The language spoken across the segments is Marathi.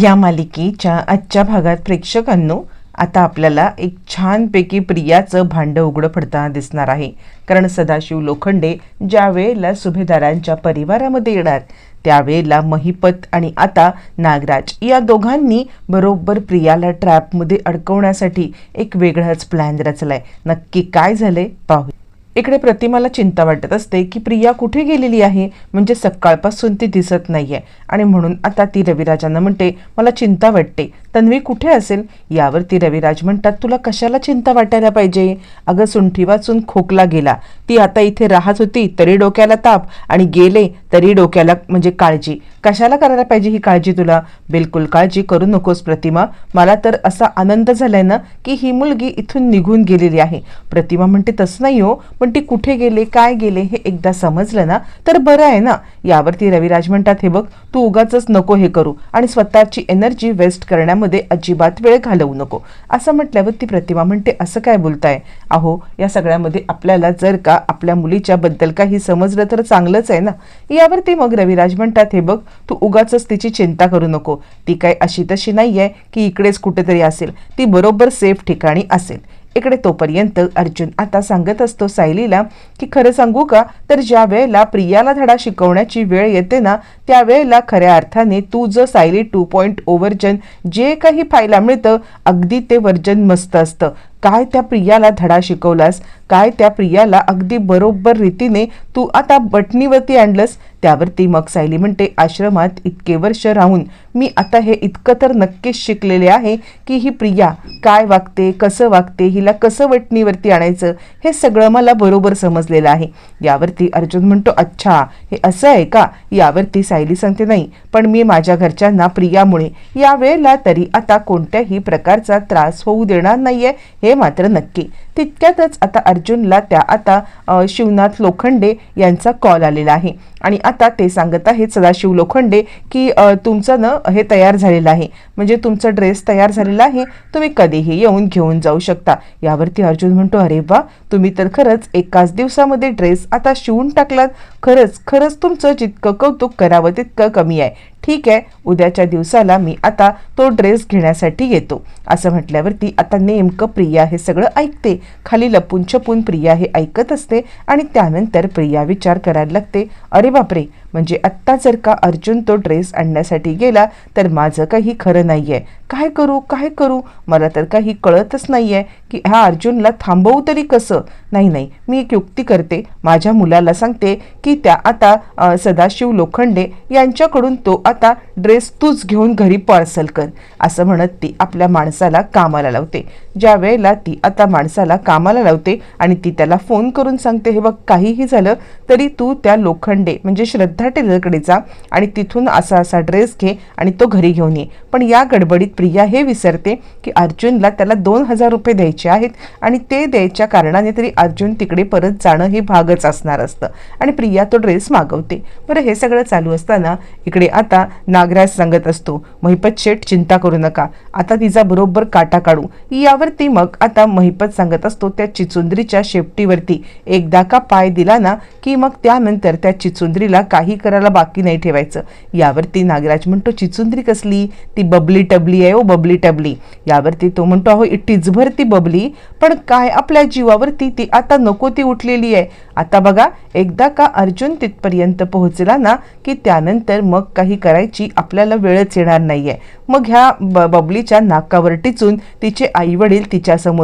या मालिकेच्या आजच्या भागात प्रेक्षकांनो आता आपल्याला एक छानपैकी प्रियाचं भांडं उघडं पडताना दिसणार आहे. कारण सदाशिव लोखंडे ज्या वेळेला सुभेदारांच्या परिवारामध्ये येणार त्यावेळेला महिपत आणि आता नागराज या दोघांनी बरोबर प्रियाला ट्रॅपमध्ये अडकवण्यासाठी एक वेगळाच प्लॅन रचलाय. नक्की काय झालंय पाहू इकडे प्रतिमाला चिंता वाटत असते की प्रिया कुठे गेलेली आहे? म्हणजे सकाळपासून ती दिसत नाहीये. आणि म्हणून आता ती रविराजांना म्हणते मला चिंता वाटते. तन्वी कुठे असेल? यावरती रविराज म्हणतात तुला कशाला चिंता वाटायला पाहिजे? अगं सुंठी वाचून खोकला गेला. ती आता इथे राहत होती तरी डोक्याला ताप आणि गेले तरी डोक्याला म्हणजे काळजी. कशाला करायला पाहिजे ही काळजी तुला? बिलकुल काळजी करू नकोस प्रतिमा. मला तर असा आनंद झालाय ना की ही मुलगी इथून निघून गेलेली आहे. प्रतिमा म्हणते तसं नाही हो पण ती कुठे गेले काय गेले हे एकदा समजलं ना तर बरं आहे ना. यावरती रविराज म्हणतात हे बघ तू उगाच नको हे करू आणि स्वतःची एनर्जी वेस्ट करण्यामध्ये अजिबात वेळ घालवू नको. असं म्हटल्यावर ती प्रतिमा म्हणते असं काय बोलताय? अहो या सगळ्यामध्ये आपल्याला जर का आपल्या मुलीच्या बद्दल काही समजलं तर चांगलंच आहे ना? यावरती मग रविराज म्हणतात हे बघ तू उगाच तिची चिंता करू नको. ती काय अशी तशी नाही आहे की इकडेच कुठेतरी असेल. ती बरोबर सेफ ठिकाणी असेल. इकडे तोपर्यंत अर्जुन आता सांगत असतो सायलीला की खरं सांगू का? तर ज्या वेळेला प्रियाला धडा शिकवण्याची वेळ येते ना त्यावेळेला खऱ्या अर्थाने तू जर Sayali two point O version जे काही पाहायला मिळतं अगदी ते वर्जन मस्त असतं. काय त्या प्रियाला धडा शिकवलास? काय त्या प्रियाला अगदी बरोबर रीतीने तू आता बटणीवरती आणलंस? त्यावरती मग सायली म्हणते आश्रमात इतके वर्ष राहून मी आता हे इतकं तर नक्कीच शिकलेले आहे की ही प्रिया काय वागते कसं वागते हिला कसं वटणीवरती आणायचं? हे सगळं मला बरोबर समजलेलं आहे. यावरती अर्जुन म्हणतो अच्छा हे असं आहे का? यावरती सायली सांगते नाही पण मी माझ्या घरच्यांना प्रियामुळे या वेळेला तरी आता कोणत्याही प्रकारचा त्रास होऊ देणार नाहीये. हे मात्र नक्की. तितक्यातच आता अर्जुनला त्या आता शिवनाथ लोखंडे यांचा कॉल आलेला आहे. आणि आता ते सांगत आहेत सदाशिव लोखंडे की तुमचं न हे तयार झालेलं आहे. म्हणजे तुमचा ड्रेस तयार झालेला आहे. तुम्ही कधीही येऊन घेऊन जाऊ शकता. यावरती अर्जुन म्हणतो अरे वा! तुम्ही तर खरंच एकाच दिवसामध्ये ड्रेस आता शिवून टाकलात. खरंच खरंच तुमचं जितकं कौतुक करावं तितकं कमी आहे. ठीक आहे उद्याच्या दिवसाला मी आता तो ड्रेस घेण्यासाठी येतो. असं म्हटल्यावरती आता नेमकं प्रिया हे सगळं ऐकते. खाली लपून छपून प्रिया हे ऐकत असते आणि त्यानंतर प्रिया विचार करायला लागते अरे बापरे म्हणजे आत्ता जर का अर्जुन तो ड्रेस आणण्यासाठी गेला तर माझं काही खरं नाही आहे काय करू? काय करू? मला तर काही कळतच नाही आहे की ह्या अर्जुनला थांबवू तरी कसं? नाही नाही. मी एक युक्ती करते. माझ्या मुलाला सांगते की त्या आता सदाशिव लोखंडे यांच्याकडून तो आता ड्रेस तूच घेऊन घरी पार्सल कर. असं म्हणत ती आपल्या माणसाला कामाला लावते. ज्या वेळेला ती आता माणसाला कामाला लावते आणि ती त्याला फोन करून सांगते हे बघ काहीही झालं तरी तू त्या लोखंडे म्हणजे श्रद्धा टेलरकडे जा आणि तिथून असा असा ड्रेस घे आणि तो घरी घेऊन ये. पण या गडबडीत प्रिया हे विसरते की अर्जुनला त्याला दोन हजार रुपये द्यायचे आहेत आणि ते द्यायच्या कारणाने तरी अर्जुन तिकडे परत जाणं हे भागच असणार असतं आणि प्रिया तो ड्रेस मागवते. बरं हे सगळं चालू असताना इकडे आता नागराज सांगत असतो महिपत शेठ चिंता करू नका. आता तिचा बरोबर काटा काढू. यावरती मग आता महिपत सांगत असतो त्या चिचुंद्रीच्या शेपटीवरती एकदा का पाय दिला ना की मग त्यानंतर त्या चिचुंद्रीला काही करायला बाकी नाही ठेवायचं. यावरती नागराज म्हणतो चिचुंद्री कसली? ती बबली टबली आहे ओ बबली टबली. यावरती तो म्हणतो अहो टिचभर ती बबली पण काय आपल्या जीवावरती ती आता नको ती उठलेली आहे. आता बघा एकदा का अर्जुन तिथपर्यंत पोहोचला ना की त्यानंतर मग काही करायची आपल्याला वेळच येणार नाहीये. मग ह्या ब बबलीच्या नाकावर टिचून तिचे आई वडील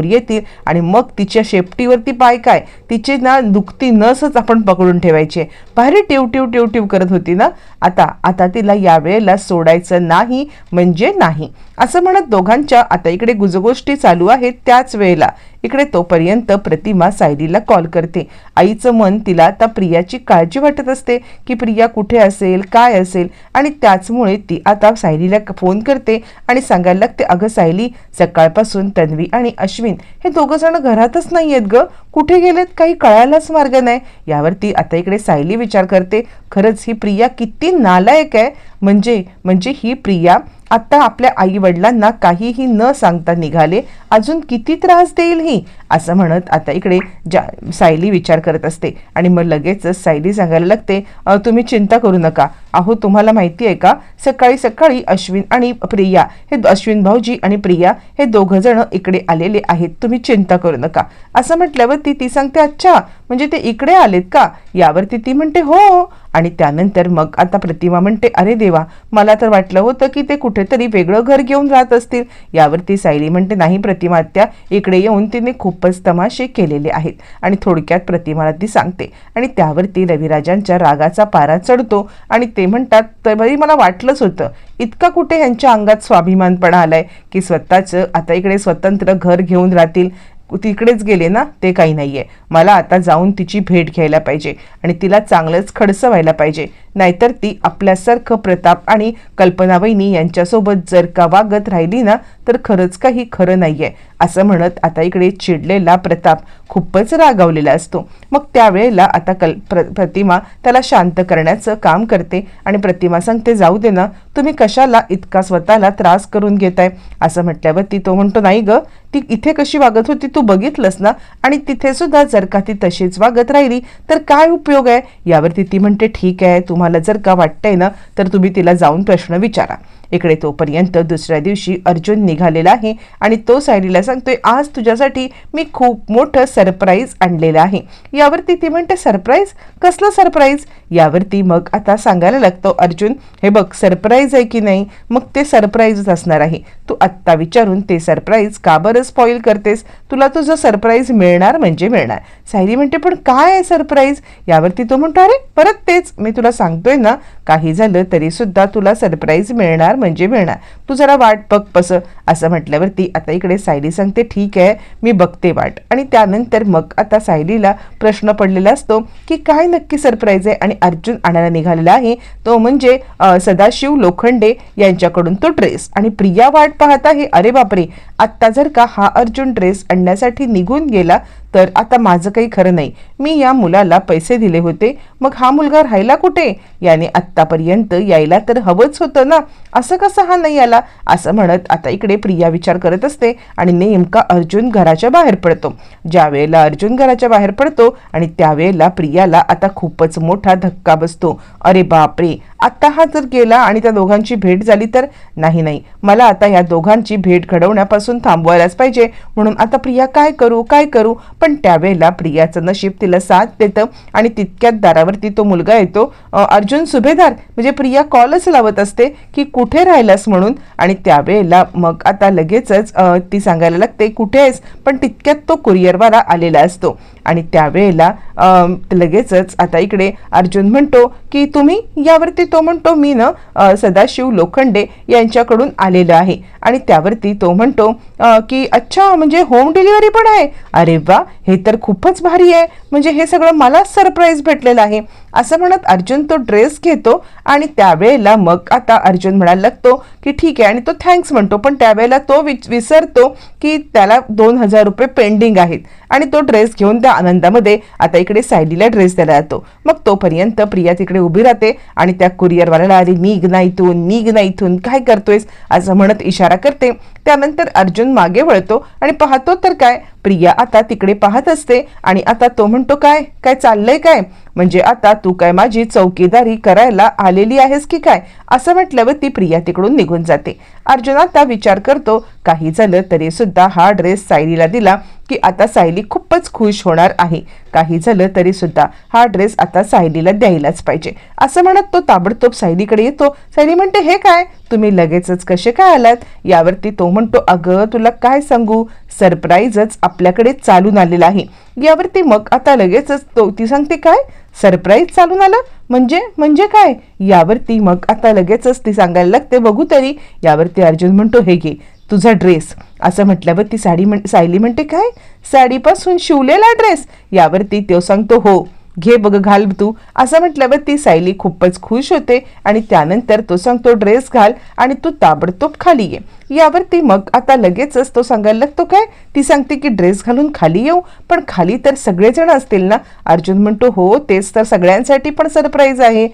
येतील आणि मग तिच्या शेपटीवरती पाय काय तिचे ना दुखती नसच आपण पकडून ठेवायचे. भारी टिव टिव टिव टिव करत होती ना? आता आता तिला यावेळेला सोडायचं नाही म्हणजे नाही. असं म्हणत दोघांच्या आता इकडे गुजगोष्टी चालू आहेत त्याच वेळेला. इकडे तोपर्यंत प्रतिमा सायलीला कॉल करते. आईचं मन तिला आता प्रियाची काळजी वाटत असते की प्रिया कुठे असेल काय असेल आणि त्याचमुळे ती आता सायलीला फोन करते आणि सांगायला लागते अगं सायली सकाळपासून तन्वी आणि अश्विन हे दोघं जण घरातच नाही आहेत ग. कुठे गेलेत काही कळायलाच मार्ग नाही. यावरती आता इकडे सायली विचार करते. खरंच ही प्रिया किती नालायक आहे. म्हणजे म्हणजे ही प्रिया आत्ता आपल्या आई वडिलांना काहीही न सांगता निघाले. अजून किती त्रास देईल ही? असं म्हणत आता इकडे जा सायली विचार करत असते. आणि मग लगेचच सायली सांगायला लागते तुम्ही चिंता करू नका. अहो तुम्हाला माहिती आहे का? सकाळी सकाळी अश्विन आणि प्रिया हे अश्विन भाऊजी आणि प्रिया हे दोघं जण इकडे आलेले आहेत. तुम्ही चिंता करू नका. असं म्हटल्यावरती ती सांगते अच्छा म्हणजे ते इकडे आलेत का? यावरती ती म्हणते हो. आणि त्यानंतर मग आता प्रतिमा म्हणते अरे देवा मला तर वाटलं होतं की ते कुठेतरी वेगळं घर घेऊन राहत असतील. यावरती सायली म्हणते नाही प्रतिमा त्या इकडे येऊन तिने खूपच तमाशे केलेले आहेत. आणि थोडक्यात प्रतिमाला ती सांगते. आणि त्यावरती रविराजांच्या रागाचा पारा चढतो आणि ते म्हणतात तरी मला वाटलंच होतं इतका कुठे ह्यांच्या अंगात स्वाभिमानपणा आलाय की स्वतःचं आता इकडे स्वतंत्र घर घेऊन राहतील तिकडेच गेले ना ते काही नाही आहे मला आता जाऊन तिची भेट घ्यायला पाहिजे आणि तिला चांगलंच खडसं व्हायला पाहिजे. नाहीतर ती आपल्यासारखं प्रताप आणि कल्पनावहिनी यांच्यासोबत जर का वागत राहिली ना तर खरंच काही खरं नाही आहे असं म्हणत आता इकडे चिडलेला प्रताप खूपच रागावलेला असतो. मग त्यावेळेला आता कल प्र प्रतिमा त्याला शांत करण्याचं काम करते आणि प्रतिमा सांगते जाऊ दे ना तुम्ही कशाला इतका स्वतःला त्रास करून घेताय? असं म्हटल्यावरती तो म्हणतो नाही ग ती इथे कशी वागत होती तू बघितलंस ना आणि तिथे सुद्धा जर का ती तशीच वागत राहिली तर काय उपयोग आहे? यावरती ती म्हणते ठीक आहे तुम्हाला जर का वाटतंय ना तर तुम्ही तिला जाऊन प्रश्न विचारा. इकडे तोपर्यंत दुसऱ्या दिवशी अर्जुन निघालेला आहे आणि तो सायलीला सांगतोय आज तुझ्यासाठी मी खूप मोठं सरप्राईज आणलेलं आहे. यावरती ती म्हणते सरप्राईज? कसलं सरप्राईज? यावरती मग आता सांगायला लागतो अर्जुन हे बघ सरप्राईज आहे की नाही? मग ते सरप्राईजच असणार आहे. तू आत्ता विचारून ते सरप्राईज का बरं स्पॉईल करतेस? तुला तुझं सरप्राईज मिळणार म्हणजे मिळणार. सायली म्हणते पण काय आहे सरप्राईज? यावरती तो म्हणतो अरे परत तेच. मी तुला सांगतोय ना काही झालं तरी सुद्धा तुला सरप्राईज मिळणार म्हणजे मिळणार. तू जरा वाट बघ पस असं म्हटल्यावरती आता इकडे सायली सांगते ठीक आहे मी बघते वाट. आणि त्यानंतर मग आता सायलीला प्रश्न पडलेला असतो की काय नक्की सरप्राईज आहे आणि अर्जुन आणायला निघालेला आहे. तो म्हणजे सदाशिव लोखंडे यांच्याकडून तो ड्रेस. आणि प्रिया वाट पाहता ही अरे बापरे आत्ता जर का हा अर्जुन ड्रेस आणण्यासाठी निघून गेला तर आता माझं काही खरं नाही. मी या मुलाला पैसे दिले होते. मग हा मुलगा राहिला कुठे? याने आत्तापर्यंत यायला तर हवंच होतं ना. असं कसं हा नाही आला? असं म्हणत आता इकडे प्रिया विचार करत असते आणि नेमका अर्जुन घराच्या बाहेर पडतो. ज्या वेळेला अर्जुन घराच्या बाहेर पडतो आणि त्यावेळेला प्रियाला आता खूपच मोठा धक्का बसतो. अरे बापरे! आता हा जर गेला आणि त्या दोघांची भेट झाली तर? नाही नाही. मला आता या दोघांची भेट घडवण्यापासून थांबवायलाच पाहिजे. म्हणून आता प्रिया काय करू? काय करू? पण त्यावेळेला प्रियाचं नशीब तिला साथ देतं आणि तितक्यात दारावरती तो मुलगा येतो. अर्जुन सुभेदार म्हणजे प्रिया कॉलच लावत असते की कुठे राहिलास म्हणून? आणि त्यावेळेला मग आता लगेचच ती सांगायला लागते कुठे आहेस? पण तितक्यात तो कुरिअरवाला आलेला असतो. आणि त्यावेळेला लगेचच आता इकडे अर्जुन म्हणतो की तुम्ही यावरती तो म्हणतो मी ना सदाशिव लोखंडे यांच्याकडून आलेलो आहे. आणि त्यावरती तो म्हणतो की अच्छा म्हणजे होम डिलिव्हरी पण आहे. अरे वा हे तर खूपच भारी आहे. म्हणजे हे सगळं मला सरप्राईज भेटलेलं आहे. असं म्हणत अर्जुन तो ड्रेस घेतो आणि त्यावेळेला मग आता अर्जुन म्हणायला लागतो की ठीक आहे आणि तो थँक्स म्हणतो. पण त्यावेळेला तो विच विसरतो की त्याला दोन हजार रुपये पेंडिंग आहेत. आणि तो ड्रेस घेऊन त्या आनंदामध्ये आता इकडे सायलीला ड्रेस द्यायला जातो. मग तोपर्यंत प्रिया तिकडे उभी राहते आणि त्या कुरिअरवाल्याला आली निघ ना इथून निघ ना इथून काय करतोयस? असं म्हणत इशारा करते. त्यानंतर अर्जुन मागे वळतो आणि पाहतो तर काय? प्रिया आता तिकडे पाहत असते आणि आता तो म्हणतो काय? काय चाललंय काय? म्हणजे आता तू काय माझी चौकीदारी करायला आलेली आहेस की काय? असं म्हटल्यावर ती प्रिया तिकडून निघून जाते. अर्जुन आता विचार करतो काही झालं तरी सुद्धा हा ड्रेस सायलीला दिला की आता सायली खूपच खुश होणार आहे. काही झालं तरी सुद्धा हा ड्रेस आता सायलीला द्यायलाच पाहिजे. असं म्हणत तो ताबडतोब सायलीकडे येतो. सायली म्हणते हे काय? तुम्ही लगेचच कसे काय आलात? यावरती तो म्हणतो अगं तुला काय सांगू? सरप्राईजच आपल्याकडे चालून आलेला आहे. यावरती मग आता लगेचच तो ती सांगते काय? सरप्राईज चालून आलं? म्हणजे? म्हणजे काय? यावरती मग आता लगेचच ती सांगायला लागते बघू तरी. यावरती अर्जुन म्हणतो हे घे. तुझा ड्रेस. असं म्हटल्यावर ती साडी म्हण सायली म्हणते काय? साडीपासून शिवलेला ड्रेस? यावरती तो सांगतो हो. घे बघ घाल तू. असं म्हटल्यावर ती सायली खूपच खुश होते आणि त्यानंतर तो सांगतो ड्रेस घाल आणि तू ताबडतोब खाली ये. यावरती मग आता लगेचच तो सांगायला लागतो काय? ती सांगते की ड्रेस घालून खाली येऊ पण खाली तर सगळेजण असतील ना? अर्जुन म्हणतो हो तेच तर सगळ्यांसाठी पण सरप्राईज आहे.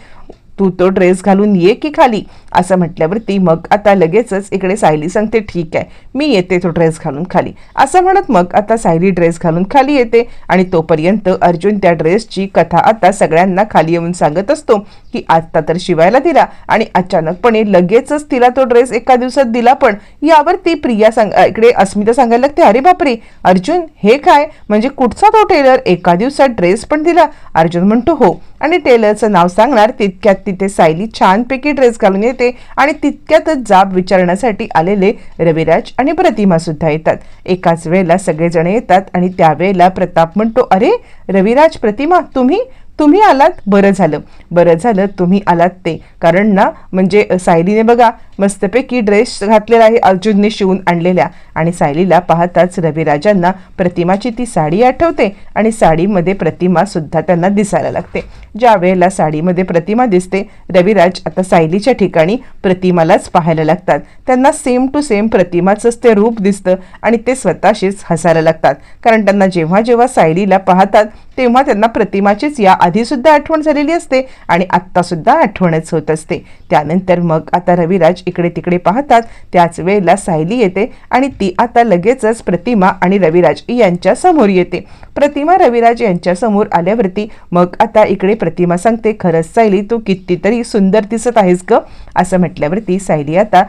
तू तो ड्रेस घालून ये की खाली? असं म्हटल्यावरती मग आता लगेचच इकडे सायली सांगते ठीक आहे मी येते तो ड्रेस घालून खाली. असं म्हणत मग आता सायली ड्रेस घालून खाली येते आणि तोपर्यंत अर्जुन त्या ड्रेसची कथा आता सगळ्यांना खाली येऊन सांगत असतो की आत्ता तर शिवायला दिला आणि अचानकपणे लगेचच तिला तो ड्रेस एका दिवसात दिला पण. यावरती प्रिया सांग इकडे अस्मिता सांगायला लागते अरे बापरे अर्जुन हे काय? म्हणजे कुठचा तो टेलर एका दिवसात ड्रेस पण दिला? अर्जुन म्हणतो हो आणि टेलरचं नाव सांगणार तितक्यात तिथे सायली छानपैकी ड्रेस घालून येते आणि तितक्यातच जाब विचारण्यासाठी आलेले रविराज आणि प्रतिमा सुद्धा येतात. एकाच वेळेला सगळेजण येतात आणि त्यावेळेला प्रताप म्हणतो अरे रविराज प्रतिमा तुम्ही तुम्ही आलात बरं झालं. बरं झालं तुम्ही आलात ते. कारण ना म्हणजे सायलीने बघा मस्तपैकी ड्रेस घातलेला आहे अर्जुनने शिवून आणलेल्या. आणि सायलीला पाहताच रविराजांना प्रतिमाची ती साडी आठवते आणि साडीमध्ये प्रतिमा सुद्धा त्यांना दिसायला लागते. ज्या वेळेला साडीमध्ये प्रतिमा दिसते रविराज आता सायलीच्या ठिकाणी प्रतिमालाच पाहायला लागतात. त्यांना सेम टू सेम प्रतिमाचंच ते रूप दिसतं आणि ते स्वतःशीच हसायला लागतात. कारण त्यांना जेव्हा जेव्हा सायलीला पाहतात तेव्हा त्यांना प्रतिमाचीच या आधीसुद्धा आठवण झालेली असते आणि आत्तासुद्धा आठवणच होत असते. त्यानंतर मग आता रविराज इकडे तिकडे पाहतात त्याच वेळेला सायली येते आणि ती आता लगेचच प्रतिमा आणि रविराज यांच्या समोर येते. प्रतिमा रविराज यांच्या समोर आल्यावरती मग आता इकडे प्रतिमा सांगते खरंच सायली तू कितीतरी सुंदर दिसत आहेस ग. असं म्हटल्यावरती सायली आता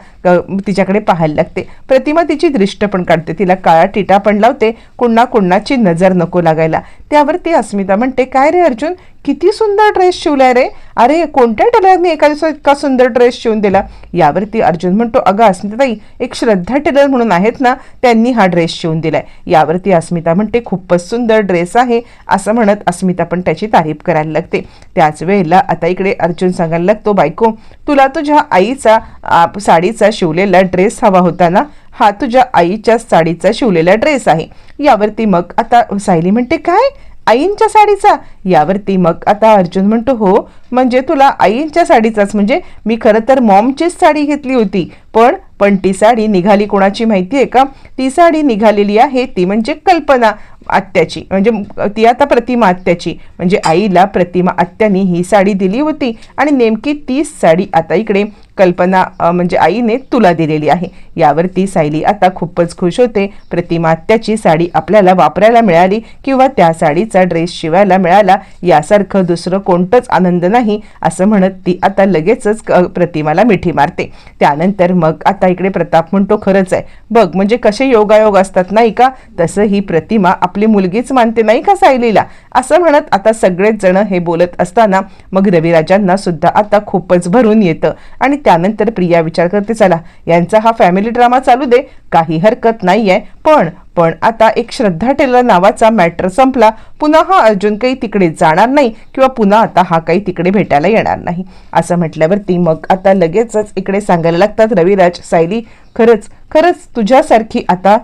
तिच्याकडे पाहायला लागते. प्रतिमा तिची दृष्ट पण काढते तिला काळा टिटा पण लावते कुणा कुणाची नजर नको लागायला. त्यावरती अस्मिता म्हणते काय रे अर्जुन? किती सुंदर ड्रेस शिवलाय रे. अरे कोणत्या टेलरने एका दिवसात इतका सुंदर ड्रेस शिवून दिला? यावरती अर्जुन म्हणतो अगं अस्मिताताई एक श्रद्धा टेलर म्हणून आहेत ना त्यांनी हा ड्रेस शिवून दिलाय. यावरती अस्मिता म्हणते खूपच सुंदर ड्रेस आहे असं म्हणत अस्मिता पण त्याची तारीफ करायला लागते. त्याच वेळेला आता इकडे अर्जुन सांगायला लागतो बायको तुला तुझ्या आईचा साडीचा शिवलेला ड्रेस हवा होता ना हा तुझ्या आईच्या साडीचा शिवलेला ड्रेस आहे. यावरती मग आता सायली म्हणते काय? आईंच्या साडीचा? यावरती मग आता अर्जुन म्हणतो हो म्हणजे तुला आईंच्या साडीचाच म्हणजे मी खरं तर मॉमचीच साडी घेतली होती. पण पण ती साडी निघाली कोणाची माहिती आहे का? ती साडी निघालेली आहे ती म्हणजे कल्पना. आत्याची. म्हणजे ती आता प्रतिमा आत्याची. म्हणजे आईला प्रतिमा आत्यानी ही साडी दिली होती. आणि नेमकी तीच साडी आता इकडे कल्पना म्हणजे आईने तुला दिलेली आहे. यावरती सायली आता खूपच खुश होते. प्रतिमा आत्याची साडी आपल्याला वापरायला मिळाली किंवा त्या साडीचा ड्रेस शिवायला मिळाला यासारखं दुसरं कोणतंच आनंद नाही असं म्हणत ती आता लगेचच क- प्रतिमाला मिठी मारते. त्यानंतर मग आता इकडे प्रताप म्हणतो खरंच आहे. बघ म्हणजे कसे योगायोग असतात नाही का? तसं ही प्रतिमा आपली मुलगीच मानते नाही का सायलीला? असं म्हणत आता सगळेच जण हे बोलत असताना मग रविराजांना सुद्धा आता खूपच भरून येतं. आणि त्यानंतर प्रिया विचार करते चला यांचा हा फॅमिली ड्रामा चालू दे. काही हरकत नाही आहे पण पण आता एक श्रद्धा टेलर नावाचा मॅटर संपला. पुन्हा हा अर्जुन काही तिकडे जाणार नाही किंवा पुन्हा आता हा काही तिकडे भेटायला येणार नाही. असं म्हटल्यावरती मग आता लगेचच इकडे सांगायला लागतात रविराज सायली खरंच खरंच तुझ्यासारखी आता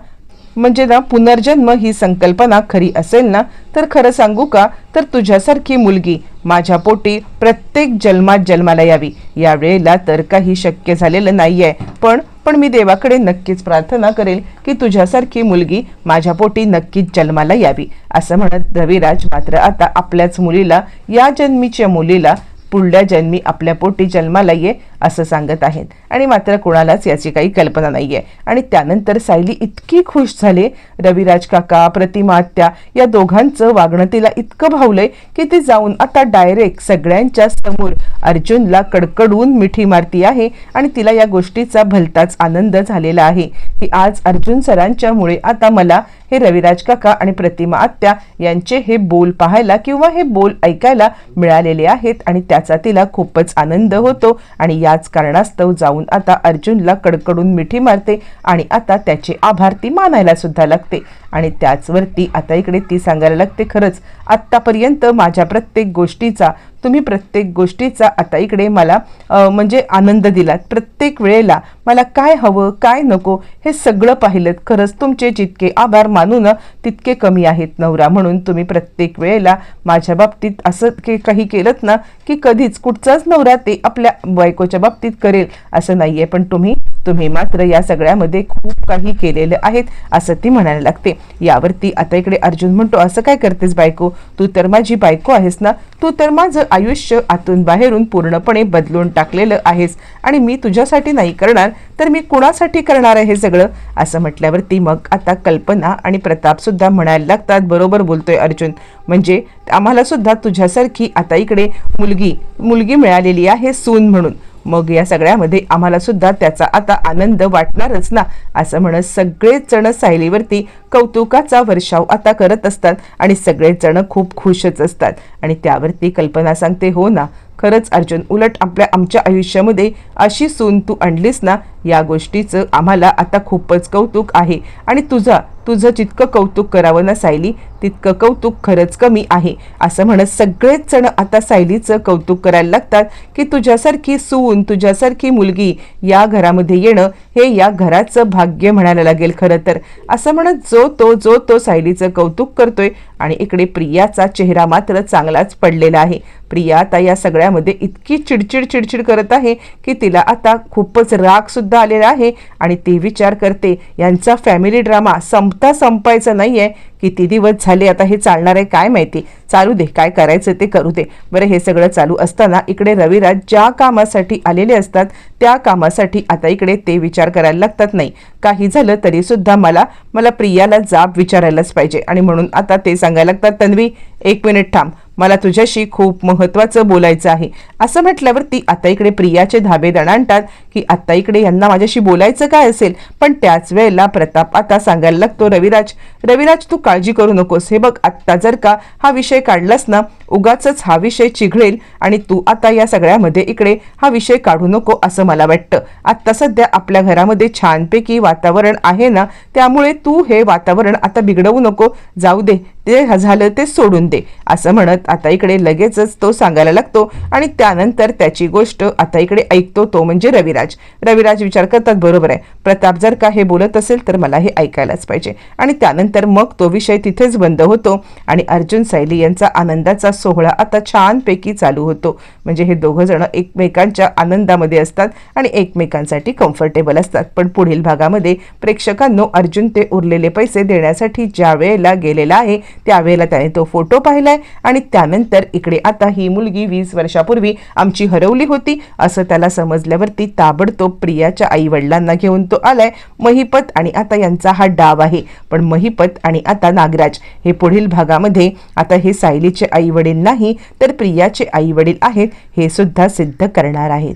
म्हणजे ना पुनर्जन्म ही संकल्पना खरी असेल ना तर खरं सांगू का? तर तुझ्यासारखी मुलगी माझ्या पोटी प्रत्येक जन्मात जन्माला यावी. यावेळेला तर काही शक्य झालेलं नाही आहे पण पण मी देवाकडे नक्कीच प्रार्थना करेल की तुझ्यासारखी मुलगी माझ्या पोटी नक्कीच जन्माला यावी. असं म्हणत रविराज मात्र आता आपल्याच मुलीला या जन्मीच्या मुलीला पुढल्या जन्मी आपल्या पोटी जन्माला ये असं सांगत आहेत. आणि मात्र कोणालाच याची काही कल्पना नाहीये. आणि त्यानंतर सायली इतकी खुश झाले. रविराज काका प्रतिमा आत्या या दोघांचं वागणं तिला इतकं भावलंय की ती जाऊन आता डायरेक्ट सगळ्यांच्या समोर अर्जुनला कडकडून मिठी मारती आहे आणि तिला या गोष्टीचा भलताच आनंद झालेला आहे. की आज अर्जुन सरांच्यामुळे आता मला हे रविराज काका आणि प्रतिमा आत्या यांचे हे बोल पाहायला किंवा हे बोल ऐकायला मिळालेले आहेत आणि त्याचा तिला खूपच आनंद होतो आणि याच कारणास्तव जाऊन आता अर्जुनला कडकडून मिठी मारते आणि आता त्याचे आभार ती मानायला सुद्धा लागते. आणि त्याचवरती आता इकडे ती सांगायला लागते खरंच आत्तापर्यंत माझ्या प्रत्येक गोष्टीचा तुम्ही प्रत्येक गोष्टीचा आता इकडे मला म्हणजे आनंद दिलात. प्रत्येक वेळेला मला काय हवं काय नको हे सगळं पाहिलं खरंच तुमचे जितके आभार मानू ना तितके कमी आहेत नवरा. म्हणून तुम्ही प्रत्येक वेळेला माझ्या बाबतीत असं के काही केलं ना की कधीच कुठचाच नवरा ते आपल्या बायकोच्या बाबतीत करेल असं नाही आहे पण तुम्ही तुम्ही मात्र या सगळ्यामध्ये खूप काही केलेलं आहेत असं ती म्हणायला लागते. यावरती आता इकडे अर्जुन म्हणतो असं काय करतेस बायको? तू तर माझी बायको आहेस ना? तू तर माझं आयुष्य आतून बाहेरून पूर्णपणे बदलून टाकलेलं आहेस आणि मी तुझ्यासाठी नाही करणार तर मी कुणासाठी करणार आहे हे सगळं? असं म्हटल्यावरती मग आता कल्पना आणि प्रतापसुद्धा म्हणायला लागतात बरोबर बोलतोय अर्जुन. म्हणजे आम्हालासुद्धा तुझ्यासारखी आता इकडे मुलगी मुलगी मिळालेली आहे सून म्हणून. मग या सगळ्यामध्ये आम्हाला सुद्धा त्याचा आता आनंद वाटणारच ना असं म्हणत सगळेच जण सायलीवरती कौतुकाचा वर्षाव आता करत असतात आणि सगळेच जण खूप खुशच असतात. आणि त्यावरती कल्पना सांगते हो ना खरंच अर्जुन उलट आपल्या आमच्या आयुष्यामध्ये अशी सून तू आणलीस ना या गोष्टीचं आम्हाला आता खूपच कौतुक आहे. आणि तुझा तुझं जितकं कौतुक करावं ना सायली तितकं कौतुक खरंच कमी आहे. असं म्हणत सगळेच जण आता सायलीचं कौतुक करायला लागतात की तुझ्यासारखी सून तुझ्यासारखी मुलगी या घरामध्ये येणं हे या घराचं भाग्य म्हणायला लागेल खरं तर. असं म्हणत जो तो जो तो सायलीचं कौतुक करतोय आणि इकडे प्रियाचा चेहरा मात्र चांगलाच पडलेला आहे. प्रिया आता या सगळ्यामध्ये इतकी चिडचिड चिडचिड करत आहे की तिला आता खूपच राग सुद्धा आलेला आहे आणि ती विचार करते यांचा फॅमिली ड्रामा संपता संपायचा नाहीये किती दिवस झाले आता हे चालणार आहे काय माहिती? चालू दे काय करायचं ते करू दे. बरं हे सगळं चालू असताना इकडे रविराज ज्या कामासाठी आलेले असतात त्या कामासाठी आता इकडे ते विचार करायला लागतात नाही. काही झालं तरीसुद्धा मला मला प्रियाला जाब विचारायलाच पाहिजे. आणि म्हणून आता ते सांगायला लागतात तन्वी एक मिनिट थांब. मला तुझ्याशी खूप महत्त्वाचं बोलायचं आहे. असं म्हटल्यावरती आता इकडे प्रियाचे धाबे दणाणतात की आता इकडे यांना माझ्याशी बोलायचं काय असेल? पण त्याच वेळेला प्रताप आता सांगायला लागतो रविराज रविराज तू काळजी करू नकोस. हे बघ आत्ता जर का हा विषय काढलास ना उगाच हा विषय चिघळेल आणि तू आता या सगळ्यामध्ये इकडे हा विषय काढू नको असं मला वाटतं. आत्ता सध्या आपल्या घरामध्ये छानपैकी वातावरण आहे ना त्यामुळे तू हे वातावरण आता बिघडवू नको. जाऊ दे ते झालं ते सोडून दे असं म्हणत आता इकडे लगेचच तो सांगायला लागतो आणि त्यानंतर त्याची गोष्ट आता इकडे ऐकतो तो म्हणजे रविराज. रविराज विचार करतात बरोबर आहे. प्रताप जर का हे बोलत असेल तर मला हे ऐकायलाच पाहिजे. आणि त्यानंतर मग तो विषय तिथेच बंद होतो आणि अर्जुन सायली यांचा आनंदाचा सोहळा आता छानपैकी चालू होतो. म्हणजे हे दोघं जण एकमेकांच्या आनंदामध्ये असतात आणि एकमेकांसाठी कम्फर्टेबल असतात. पण पुढील भागामध्ये प्रेक्षकांनो अर्जुन ते उरलेले पैसे देण्यासाठी ज्या वेळेला गेलेला आहे त्यावेळेला त्याने तो फोटो पाहिलाय आणि त्यानंतर इकडे आता ही मुलगी वीस वर्षापूर्वी आमची हरवली होती असं त्याला समजल्यावरती ताबडतोब प्रियाच्या आई वडिलांना घेऊन तो आलाय. महिपत आणि आता यांचा हा डाव आहे. पण महिपत आणि आता नागराज हे पुढील भागामध्ये आता हे सायलीचे आई वडील नाही तर प्रियाचे आई वडील आहेत हे सुद्धा सिद्ध करणार आहेत.